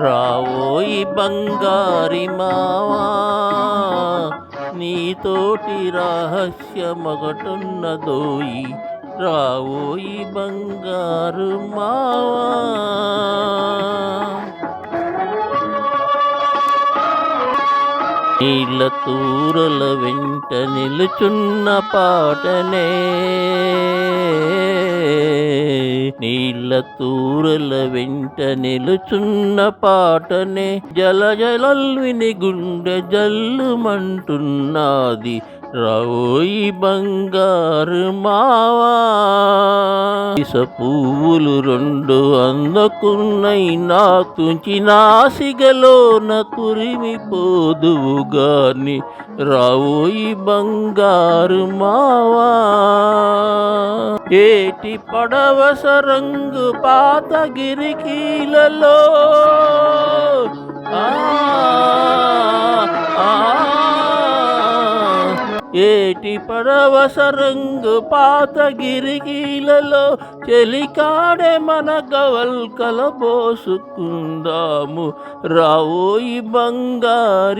రావోయి బంగారి మావా నీతోటి రహస్యమొకటున్నదోయి రావోయి బంగారు మావా. నీళ్ళ తూరల వెంట నిలుచున్న పాటనే నీల తూరల వెంట నిలుచున్న పాటనే జల జలల్విని గుండె జల్లుమంటున్నది. రవోయి బంగారు మావా ఇస పువ్వులు రెండు అందకున్నై నా తుంచి నాసిగలోన కురిమిపోదువు గాని రావోయి బంగారు మావా ఏటి పడవస రంగు పాత గిరికీలలో ఏటి పడవస రంగు పాత గిరికీలలో చెలికాడే మన గవల్కల పోసుకుందాము రావోయి బంగారు